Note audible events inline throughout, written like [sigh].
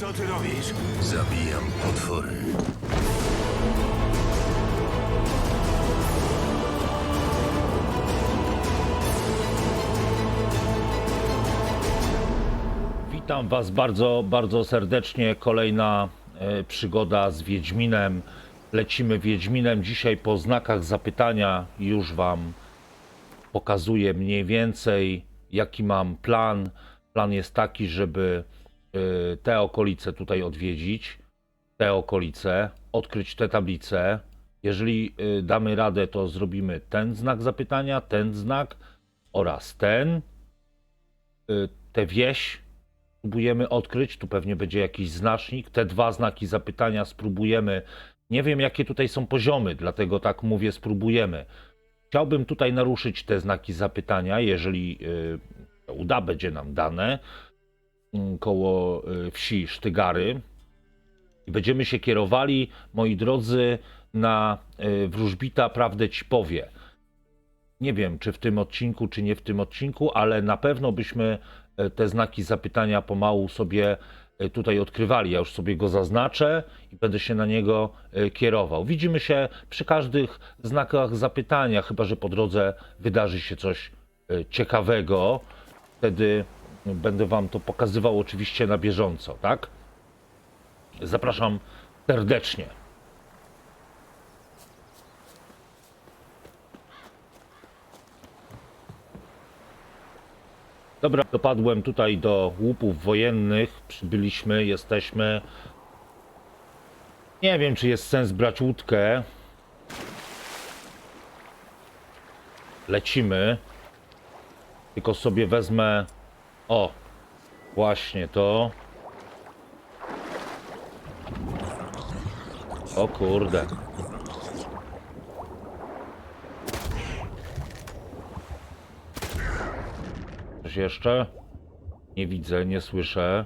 Co ty robisz? Zabijam potwory. Witam Was bardzo, bardzo serdecznie. Kolejna e, przygoda z Wiedźminem. Lecimy Wiedźminem. Dzisiaj po znakach zapytania już Wam pokazuję mniej więcej, jaki mam plan. Plan jest taki, żeby te okolice tutaj odwiedzić, te okolice, odkryć te tablice. Jeżeli e, damy radę, to zrobimy ten znak zapytania, ten znak oraz ten. E, Tę wieś spróbujemy odkryć. Tu pewnie będzie jakiś znacznik. Te dwa znaki zapytania spróbujemy. Nie wiem, jakie tutaj są poziomy, dlatego tak mówię, spróbujemy. Chciałbym tutaj naruszyć te znaki zapytania, jeżeli y, uda będzie nam dane koło y, wsi Sztygary. I będziemy się kierowali, moi drodzy, na y, wróżbita prawdę ci powie. Nie wiem, czy w tym odcinku, czy nie w tym odcinku, ale na pewno byśmy e, te znaki zapytania pomału sobie e, tutaj odkrywali. Ja już sobie go zaznaczę i będę się na niego e, kierował. Widzimy się przy każdych znakach zapytania, chyba że po drodze wydarzy się coś ciekawego. Wtedy będę Wam to pokazywał oczywiście na bieżąco, tak? Zapraszam serdecznie. Dobra, dopadłem tutaj do łupów wojennych. Przybyliśmy, jesteśmy. Nie wiem, czy jest sens brać łódkę. Lecimy. Tylko sobie wezmę. O, właśnie to. O kurde. Coś jeszcze? Nie widzę, nie słyszę.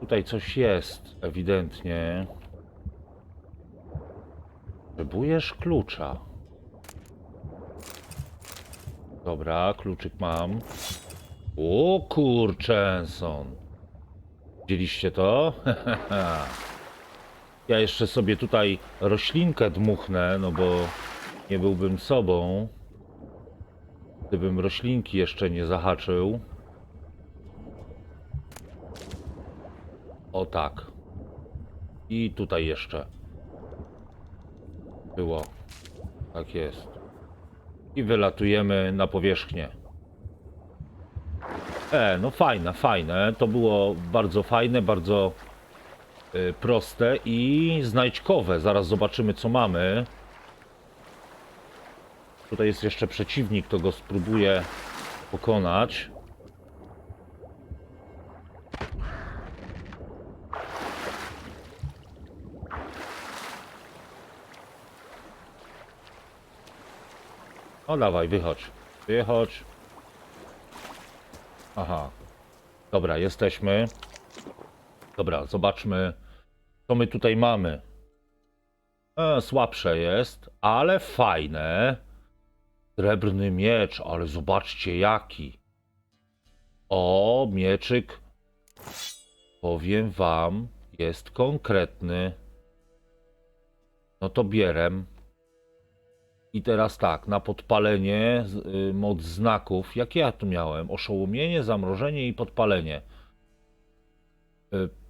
Tutaj coś jest, ewidentnie. Potrzebujesz klucza. Dobra, kluczyk mam. O kurczęson. Widzieliście to? [laughs] ja jeszcze sobie tutaj roślinkę dmuchnę, no bo nie byłbym sobą. Gdybym roślinki jeszcze nie zahaczył. O tak. I tutaj jeszcze. Było. Tak jest. I wylatujemy na powierzchnię. E, no fajne, fajne. To było bardzo fajne, bardzo y, proste i znajdźkowe. Zaraz zobaczymy co mamy. Tutaj jest jeszcze przeciwnik, to go spróbuję pokonać. No dawaj, wychodź. Wychodź. Aha. Dobra, jesteśmy. Dobra, zobaczmy, co my tutaj mamy. E, słabsze jest, ale fajne. Srebrny miecz, ale zobaczcie jaki. O, mieczyk. Powiem wam, jest konkretny. No to bierem. I teraz tak, na podpalenie y, moc znaków. Jakie ja tu miałem? Oszołomienie, zamrożenie i podpalenie. Y,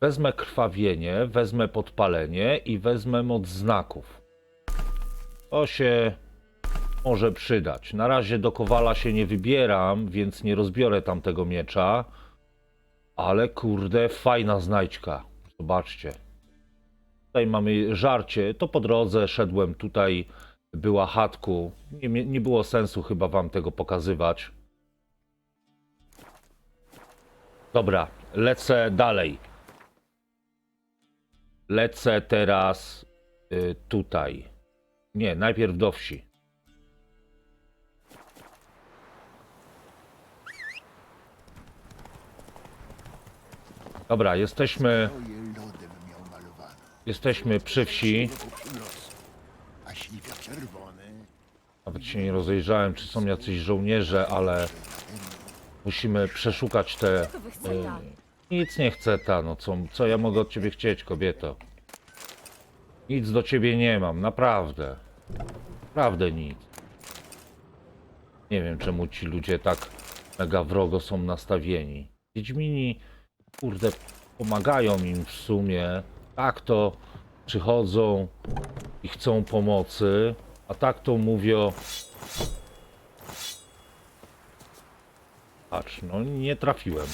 Wezmę krwawienie, wezmę podpalenie i wezmę moc znaków. To się może przydać. Na razie do kowala się nie wybieram, więc nie rozbiorę tamtego miecza. Ale kurde, fajna znajdźka. Zobaczcie. Tutaj mamy żarcie. To po drodze szedłem tutaj, była chatku. Nie, nie było sensu chyba wam tego pokazywać. Dobra, lecę dalej. Lecę teraz y, tutaj. Nie, najpierw do wsi. Dobra, jesteśmy, jesteśmy przy wsi. A śliwia czerwony. Nawet się nie rozejrzałem, czy są jacyś żołnierze, ale Musimy przeszukać te... Co wy chcecie? y, nic nie chcę ta, no co, co ja mogę od ciebie chcieć, kobieto? Nic do ciebie nie mam, naprawdę. Naprawdę nic. Nie wiem, czemu ci ludzie tak mega wrogo są nastawieni. Wiedźmini, kurde, pomagają im w sumie. Tak to przychodzą i chcą pomocy, a tak to mówią. Patrz, no nie trafiłem.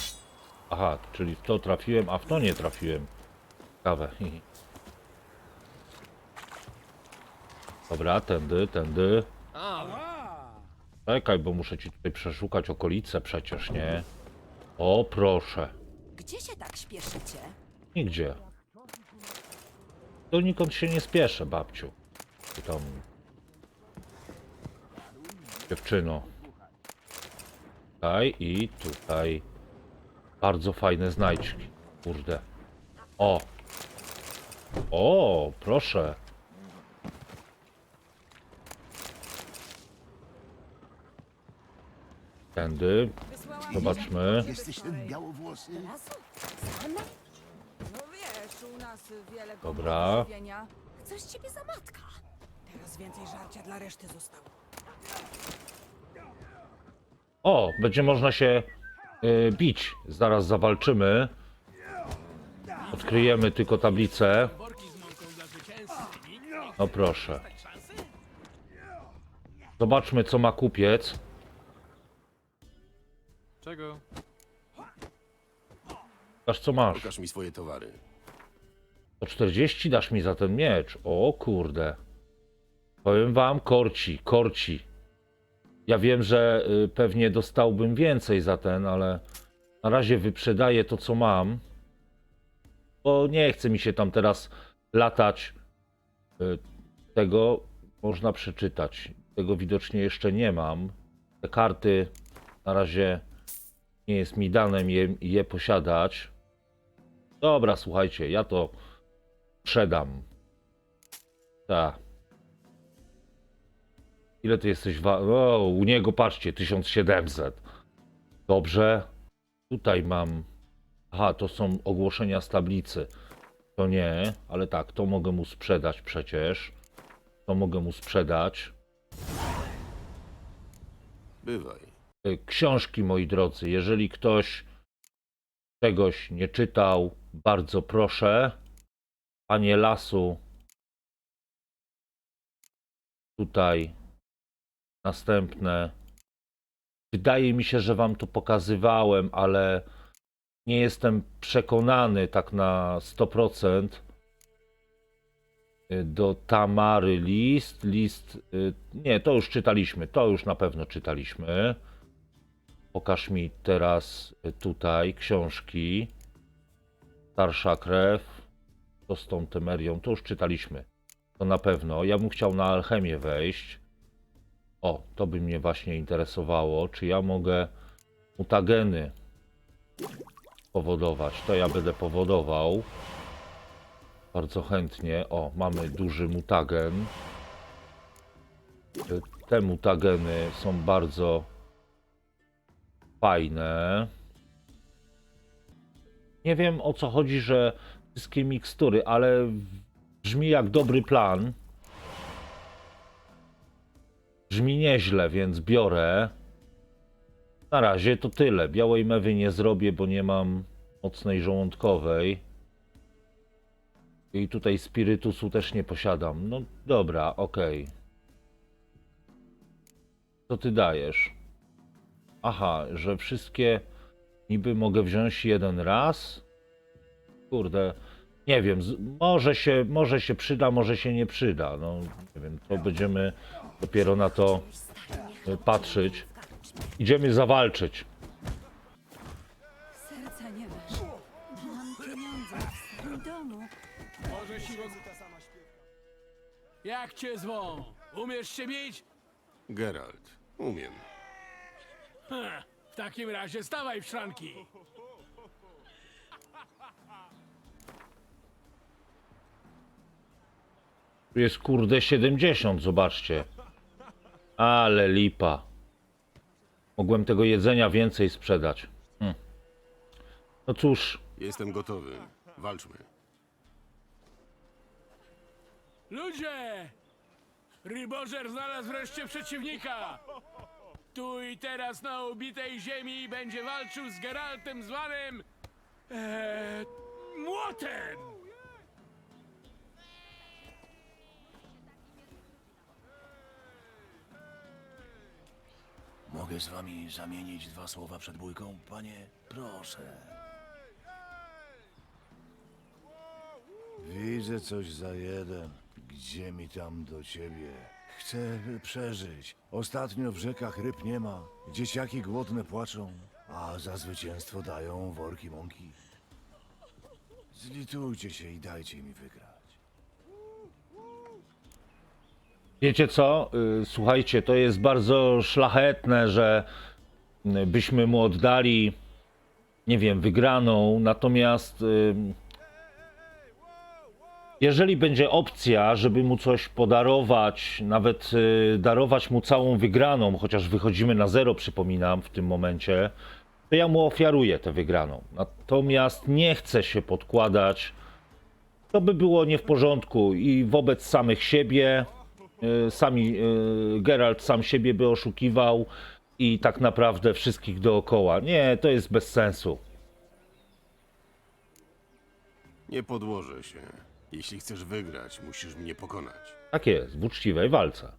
Aha, czyli w to trafiłem, a w to nie trafiłem. Ciekawe. [laughs] Dobra, tędy, tędy. Czekaj, bo muszę ci tutaj przeszukać okolice przecież, nie? O, proszę. Gdzie się tak śpieszycie? Nigdzie. Donikąd się nie spieszę, babciu. Ty tam... Dziewczyno. Tutaj i tutaj. Bardzo fajne znajdźki. Kurde. O! O, proszę. Tędy. Zobaczmy. Jesteś ten białowłosy? Wiesz, u nas wiele Dobra. do. Chcę z ciebie za matka. Teraz więcej żarcia dla reszty zostało. O, będzie można się y, bić. Zaraz zawalczymy. Odkryjemy tylko tablicę. No proszę. Zobaczmy, co ma kupiec. Czego? Aż co masz? Pokaż mi swoje towary. Po 40 dasz mi za ten miecz. O kurde. Powiem wam, korci, korci. Ja wiem, że y, pewnie dostałbym więcej za ten, ale na razie wyprzedaję to, co mam. Bo nie chce mi się tam teraz latać. Y, Tego można przeczytać. Tego widocznie jeszcze nie mam. Te karty na razie nie jest mi dane je, je posiadać. Dobra, słuchajcie, ja to sprzedam. Tak. Ile ty jesteś wa... O, u niego patrzcie, 1700. Dobrze. Tutaj mam... Aha, to są ogłoszenia z tablicy. To nie, ale tak, to mogę mu sprzedać przecież. To mogę mu sprzedać. Bywaj. Y, Książki, moi drodzy, jeżeli ktoś czegoś nie czytał, bardzo proszę. Panie Lasu, tutaj następne. Wydaje mi się, że wam to pokazywałem, ale nie jestem przekonany tak na 100%. Y, Do Tamary list, list. y, Nie, to już czytaliśmy, to już na pewno czytaliśmy. Pokaż mi teraz y, tutaj książki. Starsza krew. To z tą temerią. To już czytaliśmy. To na pewno. Ja bym chciał na alchemię wejść. O, to by mnie właśnie interesowało. Czy ja mogę mutageny powodować? To ja będę powodował. Bardzo chętnie. O, mamy duży mutagen. Te mutageny są bardzo fajne. Nie wiem o co chodzi, że wszystkie mikstury, ale brzmi jak dobry plan. Brzmi nieźle, więc biorę. Na razie to tyle. Białej mewy nie zrobię, bo nie mam mocnej żołądkowej. I tutaj spirytusu też nie posiadam. No dobra, okej. Co ty dajesz? Aha, że wszystkie niby mogę wziąć jeden raz? Kurde, nie wiem, może się, może się przyda, może się nie przyda. No, nie wiem, to będziemy dopiero na to e, patrzeć. Idziemy zawalczyć. Serca nie masz. Mam pieniądze domu. Może. Jak cię zwą? Umiesz się bić? Geralt. Umiem. Ha, w takim razie stawaj w szranki. Jest kurde 70, zobaczcie. Ale lipa. Mogłem tego jedzenia więcej sprzedać. Hm. No cóż, Jestem gotowy. Walczmy. Ludzie! Rybożer znalazł wreszcie przeciwnika! Tu i teraz na ubitej ziemi będzie walczył z Geraltem zwanym... Eee, młotem! Mogę z wami zamienić dwa słowa przed bójką, panie? Proszę. Widzę coś za jeden. Gdzie mi tam do ciebie? Chcę przeżyć. Ostatnio w rzekach ryb nie ma. Dzieciaki głodne płaczą, a za zwycięstwo dają worki mąki. Zlitujcie się i dajcie mi wygrać. Wiecie co? Y, Słuchajcie, to jest bardzo szlachetne, że y, byśmy mu oddali, nie wiem, wygraną. Natomiast y, jeżeli będzie opcja, żeby mu coś podarować, nawet darować mu całą wygraną, chociaż wychodzimy na zero, przypominam, w tym momencie, to ja mu ofiaruję tę wygraną. Natomiast nie chcę się podkładać. To by było nie w porządku i wobec samych siebie. Y, Sami y, Geralt sam siebie by oszukiwał i tak naprawdę wszystkich dookoła. Nie, to jest bez sensu. Nie podłożę się. Jeśli chcesz wygrać, musisz mnie pokonać. Tak jest, w uczciwej walce.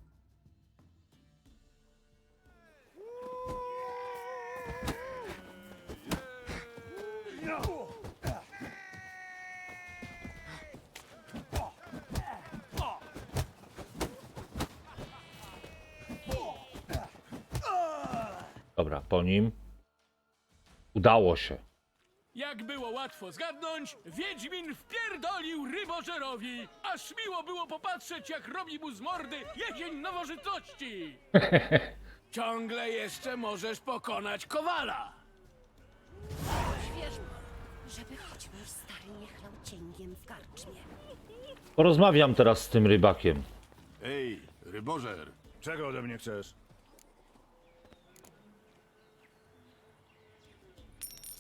Dobra, po nim. Udało się. Jak było łatwo zgadnąć, Wiedźmin wpierdolił rybożerowi, aż miło było popatrzeć, jak robi mu z mordy jesień nowożytności. [laughs] Ciągle jeszcze możesz pokonać Kowala. Żeby choć mój stary nie chlał cięgiem w karczmie. Porozmawiam teraz z tym rybakiem. Ej, rybożer! Czego ode mnie chcesz?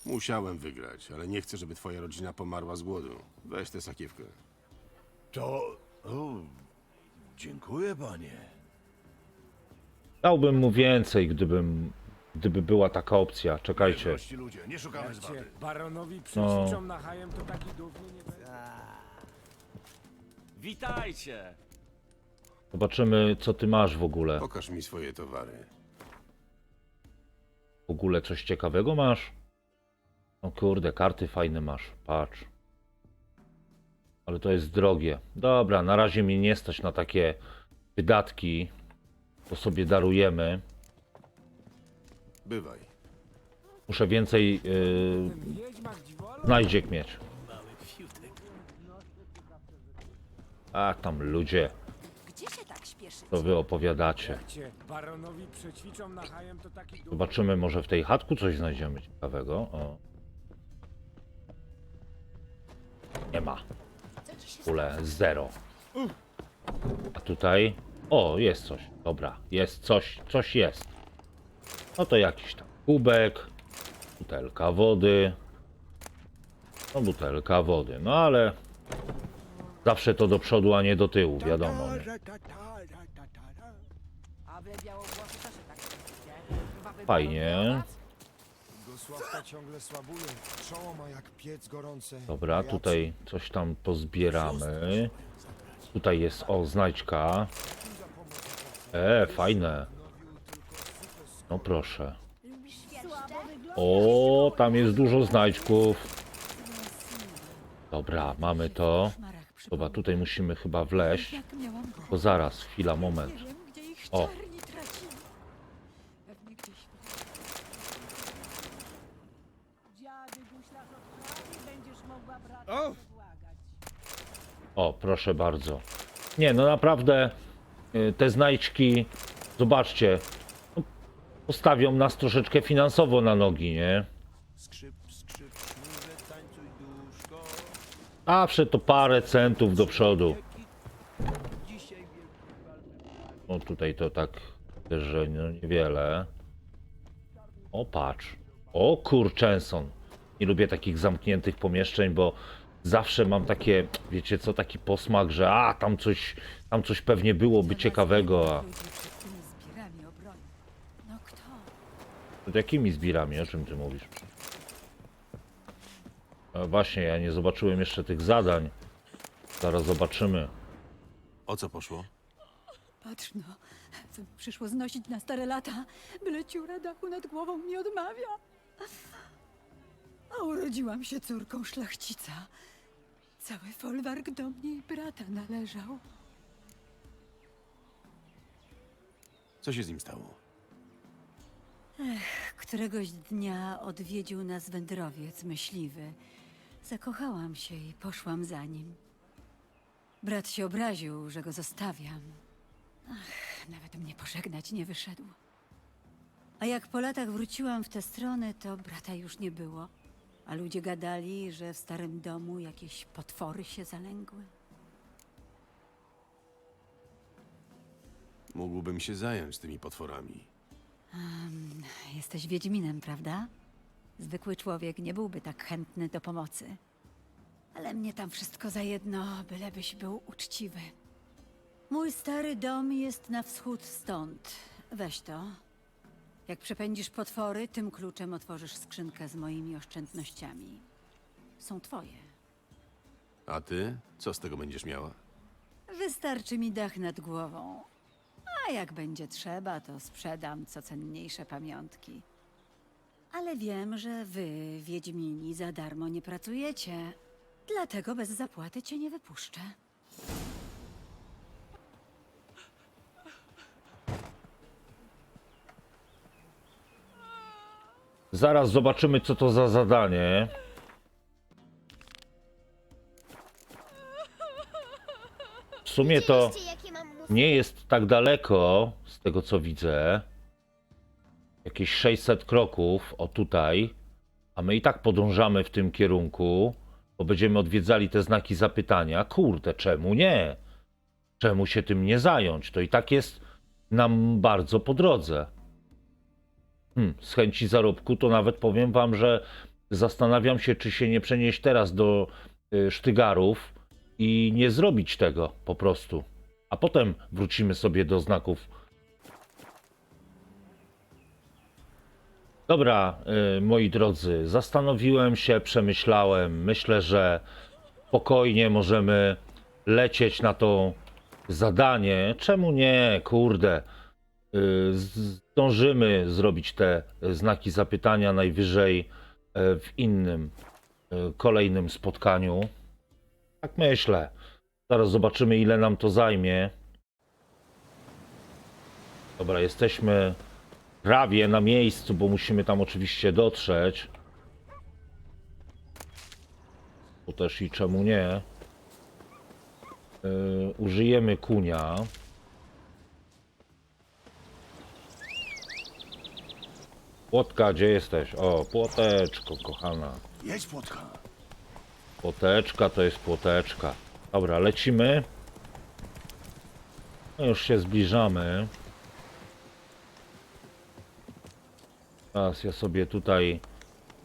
Musiałem wygrać, ale nie chcę, żeby twoja rodzina pomarła z głodu. Weź tę sakiewkę. To... O, dziękuję, panie. Dałbym mu więcej, gdybym, gdyby była taka opcja. Czekajcie. Prości ludzie, nie szukamy baronowi No. na hajem, to taki dumny nie będzie. Witajcie! Zobaczymy, co ty masz w ogóle. Pokaż mi swoje towary. W ogóle coś ciekawego masz? No kurde, karty fajne masz. Patrz. Ale to jest drogie. Dobra, na razie mi nie stać na takie wydatki. To sobie darujemy. Bywaj. Muszę więcej yy, znajdziek mieć. A tam ludzie, Gdzie się tak co wy opowiadacie. Baronowi przećwiczą na hajem, to taki dumny. Zobaczymy, może w tej chatku coś znajdziemy ciekawego. O. Nie ma. W ogóle zero. A tutaj. O, jest coś. Dobra, jest coś, coś jest. No to jakiś tam kubek, butelka wody. No, butelka wody, no ale zawsze to do przodu, a nie do tyłu, wiadomo. Nie? A ciągle słabuje. Czoło ma jak piec gorące. Dobra, tutaj coś tam pozbieramy. Tutaj jest, o, znajdźka. E, fajne. No proszę. O, tam jest dużo znajdźków. Dobra, mamy to. Dobra, tutaj musimy chyba wleźć. Jak miałam go. To zaraz, chwila, moment. Nie wiem, gdzie ich O. czarni błagać. O, proszę bardzo. Nie, no naprawdę y, te znajdźki, zobaczcie, no, postawią nas troszeczkę finansowo na nogi, nie? Skrzyp, skrzyp, sznurze, tańcuj duszko. Zawsze to parę centów do przodu. No tutaj to tak też, że no niewiele. O, patrz. O, kurczęson. Nie lubię takich zamkniętych pomieszczeń, bo zawsze mam takie, wiecie co, taki posmak, że a, tam coś, tam coś pewnie byłoby ciekawego, a. No kto? przed jakimi zbirami, o czym ty mówisz? A właśnie, ja nie zobaczyłem jeszcze tych zadań. Zaraz zobaczymy. O co poszło? Patrz no, co mi przyszło znosić na stare lata, byle ciura dachu nad głową mi odmawia. A urodziłam się córką szlachcica. Cały folwark do mnie i brata należał. Co się z nim stało? Któregoś dnia odwiedził nas wędrowiec myśliwy. Zakochałam się i poszłam za nim. Brat się obraził, że go zostawiam. Ach, nawet mnie pożegnać nie wyszedł. A jak po latach wróciłam w tę stronę, to brata już nie było. A ludzie gadali, że w starym domu jakieś potwory się zalęgły. Mógłbym się zająć tymi potworami. Jesteś Wiedźminem, prawda? Zwykły człowiek nie byłby tak chętny do pomocy. Ale mnie tam wszystko za jedno, bylebyś był uczciwy. Mój stary dom jest na wschód stąd. Weź to. Jak przepędzisz potwory, tym kluczem otworzysz skrzynkę z moimi oszczędnościami. Są twoje. A ty? Co z tego będziesz miała? Wystarczy mi dach nad głową. A jak będzie trzeba, to sprzedam co cenniejsze pamiątki. Ale wiem, że wy, Wiedźmini, za darmo nie pracujecie. Dlatego bez zapłaty cię nie wypuszczę. Zaraz zobaczymy, co to za zadanie. W sumie to nie jest tak daleko, z tego co widzę. Jakieś 600 kroków, o tutaj. A my i tak podążamy w tym kierunku, bo będziemy odwiedzali te znaki zapytania. Kurde, czemu nie? Czemu się tym nie zająć? To i tak jest nam bardzo po drodze. Hmm, z chęci zarobku to nawet powiem wam, że zastanawiam się, czy się nie przenieść teraz do y, Sztygarów i nie zrobić tego po prostu. A potem wrócimy sobie do znaków. Dobra, y, moi drodzy, zastanowiłem się, przemyślałem. Myślę, że spokojnie możemy lecieć na to zadanie. Czemu nie? Kurde. Y, z- Zdążymy zrobić te znaki zapytania najwyżej y, w innym, y, kolejnym spotkaniu. Tak myślę. Zaraz zobaczymy, ile nam to zajmie. Dobra, jesteśmy prawie na miejscu, bo musimy tam oczywiście dotrzeć. Tu też i czemu nie. Yy, użyjemy kunia. Płotka, gdzie jesteś? O, płoteczko, kochana. Jedź, płotka. Płoteczka to jest płoteczka. Dobra, lecimy. No już się zbliżamy. Teraz ja sobie tutaj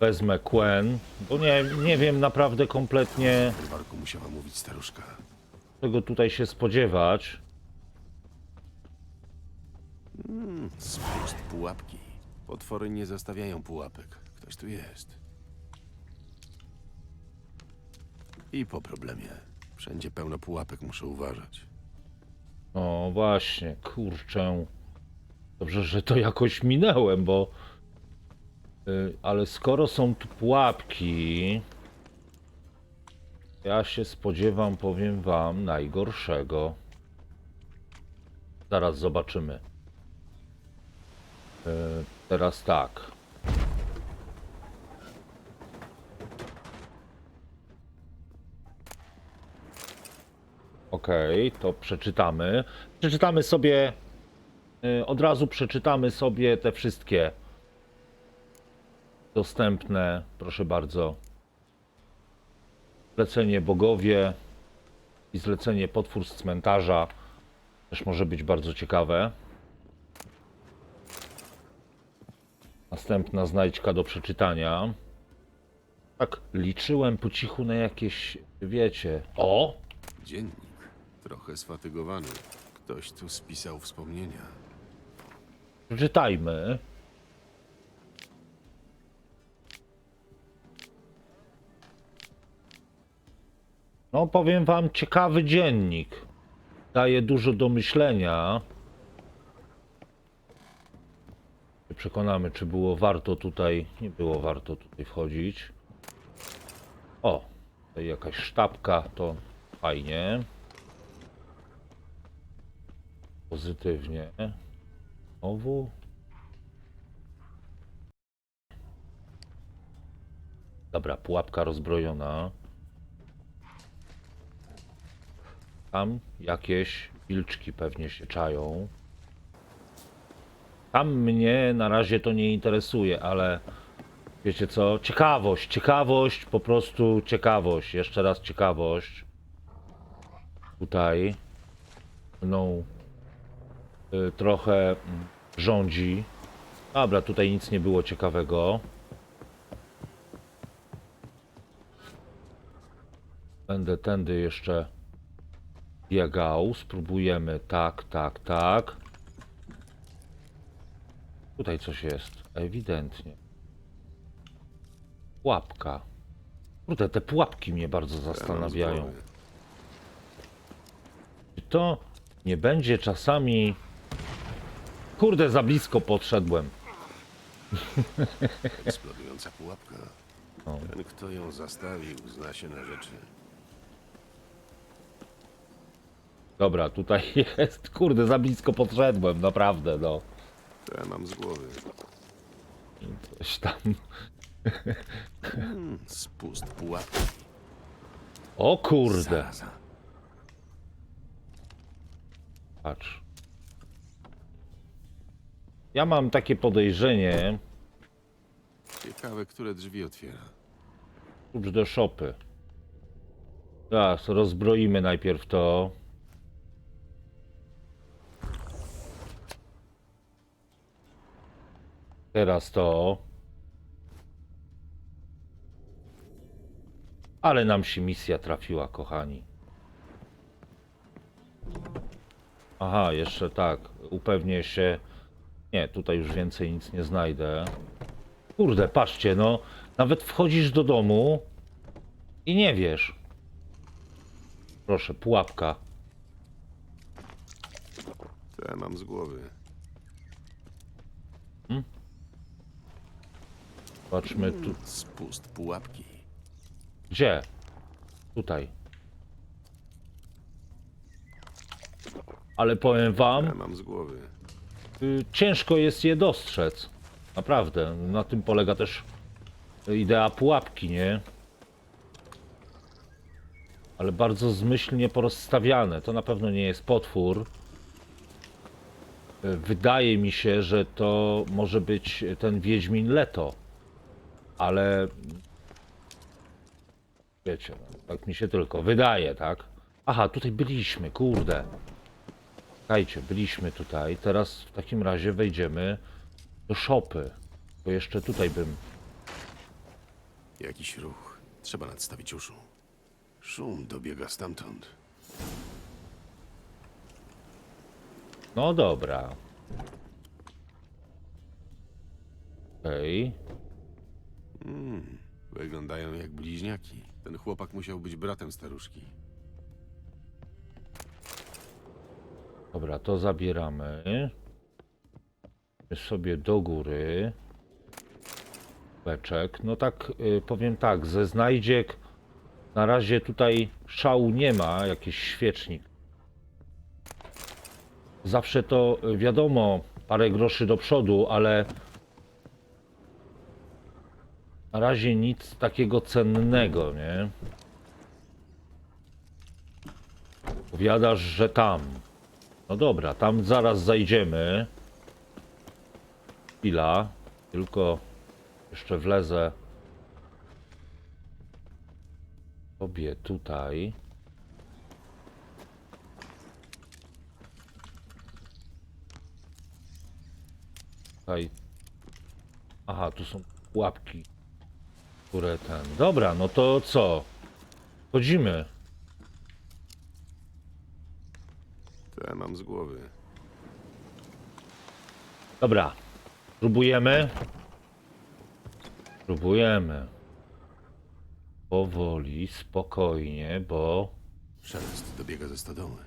wezmę kłen, bo nie, nie wiem naprawdę kompletnie folwarku musiała mówić staruszka. czego tutaj się spodziewać. Spust pułapki. Potwory nie zostawiają pułapek. Ktoś tu jest. I po problemie. Wszędzie pełno pułapek, muszę uważać. No właśnie, kurczę. Dobrze, że to jakoś minęłem, bo. y, Ale skoro są tu pułapki. Ja się spodziewam, powiem wam, najgorszego. Zaraz zobaczymy. Y, Teraz tak. Okej, to przeczytamy. Przeczytamy sobie. y, Od razu przeczytamy sobie te wszystkie dostępne, proszę bardzo. Zlecenie bogowie i zlecenie potwór z cmentarza też może być bardzo ciekawe. Następna znajdźka do przeczytania. Tak, liczyłem po cichu na jakieś, wiecie. O! Dziennik. Trochę sfatygowany. Ktoś tu spisał wspomnienia. Przeczytajmy. No, powiem wam, ciekawy dziennik. Daje dużo do myślenia. Się Przekonamy, czy było warto tutaj. Nie było warto tutaj wchodzić. O, tutaj jakaś sztabka, to fajnie. Pozytywnie. Znowu. Dobra, pułapka rozbrojona. Tam jakieś wilczki pewnie się czają. Tam mnie na razie to nie interesuje, ale wiecie co? Ciekawość, ciekawość, po prostu ciekawość. Jeszcze raz ciekawość. Tutaj mną y, trochę mm, rządzi. Dobra, tutaj nic nie było ciekawego. Będę tędy jeszcze biegał. Spróbujemy. Tak, tak, tak. Tutaj coś jest. Ewidentnie. Pułapka. Kurde, te pułapki mnie bardzo zastanawiają. Czy to nie będzie czasami. Kurde, za blisko podszedłem. [laughs] Eksplodująca pułapka. Ten, kto ją zastawił, zna się na rzeczy. Dobra, tutaj [laughs] jest. Kurde, za blisko podszedłem, naprawdę, no. To ja mam z głowy. Coś tam. Hmm, spust pułapki. O kurde. Zaraza. Patrz. Ja mam takie podejrzenie. Ciekawe, które drzwi otwiera. Klucz do szopy. Teraz rozbroimy najpierw to. Teraz to. Ale nam się misja trafiła, kochani. Aha, jeszcze tak. Upewnię się. Nie, tutaj już więcej nic nie znajdę. Kurde, patrzcie, no. Nawet wchodzisz do domu i nie wiesz. Proszę, pułapka. Ja mam z głowy. Patrzmy tu. Spust pułapki. Gdzie? Tutaj. Ale powiem To wam, ja mam z głowy. y, ciężko jest je dostrzec. Naprawdę. Na tym polega też idea pułapki, nie? Ale bardzo zmyślnie porozstawiane. To na pewno nie jest potwór. Y, Wydaje mi się, że to może być ten Wiedźmin Leto. Ale wiecie, no, tak mi się tylko wydaje, tak? Aha, tutaj byliśmy, kurde. Słuchajcie, byliśmy tutaj. Teraz w takim razie wejdziemy do szopy. Bo jeszcze tutaj bym. Jakiś ruch. Trzeba nadstawić uszu. Szum dobiega stamtąd. No dobra. Okej. Hmm, wyglądają jak bliźniaki. Ten chłopak musiał być bratem staruszki. Dobra, to zabieramy. Sobie do góry. Beczek. No tak, y, powiem tak, ze znajdziek na razie tutaj szału nie ma, jakiś świecznik. Zawsze to y, wiadomo, parę groszy do przodu, ale na razie nic takiego cennego, nie? Powiadasz, że tam. No dobra, tam zaraz zajdziemy. Chwila, tylko jeszcze wlezę sobie tutaj. Tutaj Aha, tu są pułapki, które ten... Dobra, no to co? Chodzimy. Te mam z głowy. Dobra. Próbujemy. Próbujemy. Powoli, spokojnie, bo Szelest dobiega ze stodoły.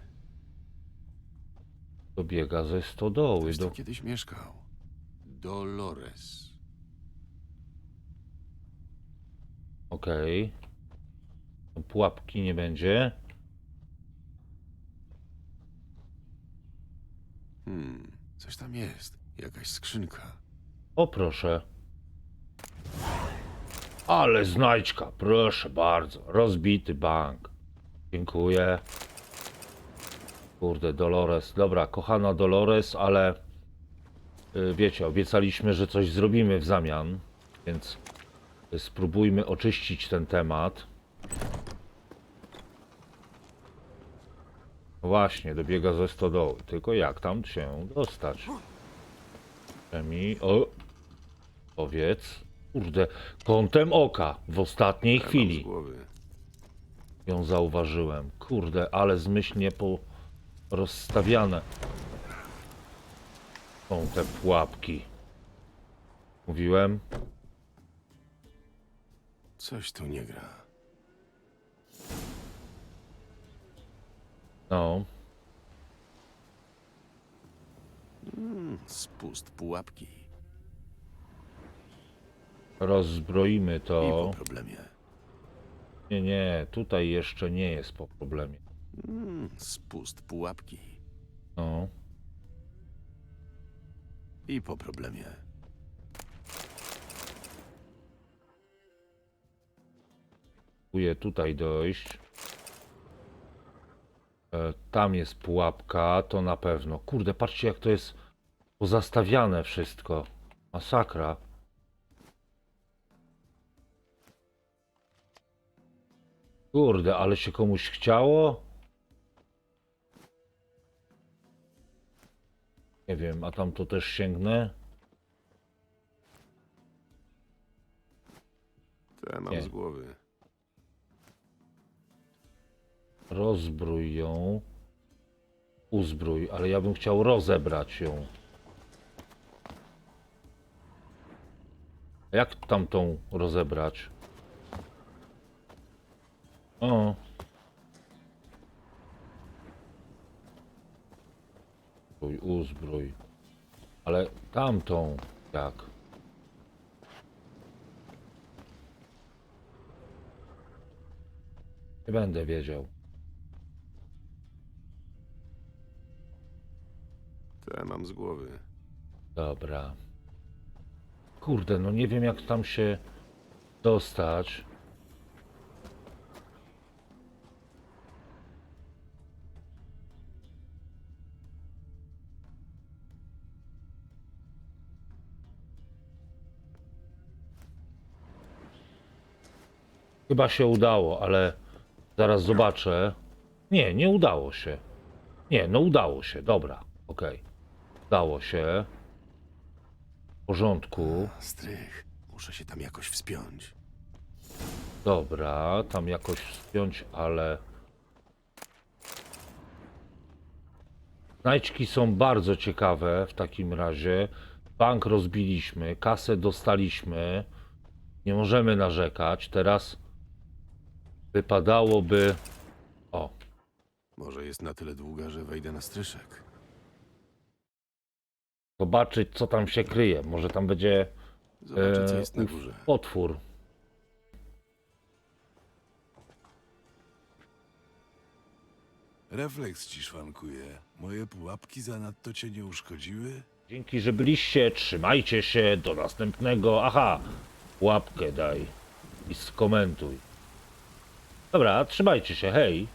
dobiega ze stodoły. Ktoś Do... kiedyś mieszkał. Dolores. Okej. Pułapki nie będzie. Hmm, coś tam jest. Jakaś skrzynka. O proszę. Ale znajdźka, proszę bardzo. Rozbity bank. Dziękuję. Kurde, Dolores. Dobra, kochana Dolores, ale y, wiecie, obiecaliśmy, że coś zrobimy w zamian, więc spróbujmy oczyścić ten temat. No Właśnie, dobiega ze stodoły. Tylko jak tam się dostać? Mi, o, powiedz. Kurde, kątem oka w ostatniej chwili głowy. ją zauważyłem. Kurde, ale zmyślnie po rozstawiane są te pułapki. Mówiłem? Coś tu nie gra. No, Spust pułapki. rozbroimy I po to. problemie. Nie, nie, tutaj jeszcze nie jest po problemie. Hmm, spust pułapki. No, I po problemie. Próbuję tutaj dojść. E, Tam jest pułapka, to na pewno. Kurde, patrzcie jak to jest pozastawiane wszystko. Masakra. Kurde, ale się komuś chciało? Nie wiem, a tam to też sięgnę? Te mam Nie. z głowy. Rozbrój ją. Uzbrój, ale ja bym chciał rozebrać ją. Jak tamtą rozebrać? O. Uzbrój, uzbrój. Ale tamtą jak? Nie będę wiedział. Mam z głowy. Dobra. Kurde, no nie wiem jak tam się dostać. Chyba się udało, ale zaraz zobaczę. Nie, nie udało się. Nie, no udało się, dobra, okej. Udało się. W porządku. Strych. Muszę się tam jakoś wspiąć. Dobra, tam jakoś wspiąć, ale. Znajdźki są bardzo ciekawe w takim razie. Bank rozbiliśmy, kasę dostaliśmy. Nie możemy narzekać. Teraz wypadałoby. O, Może jest na tyle długa, że wejdę na stryszek. Zobaczyć, co tam się kryje. Może tam będzie Zobaczę, co e, jest na ów górze. potwór. Refleks ci szwankuje. Moje pułapki zanadto cię nie uszkodziły? Dzięki, że byliście. Trzymajcie się. Do następnego. Aha, łapkę daj i skomentuj. Dobra, trzymajcie się. Hej.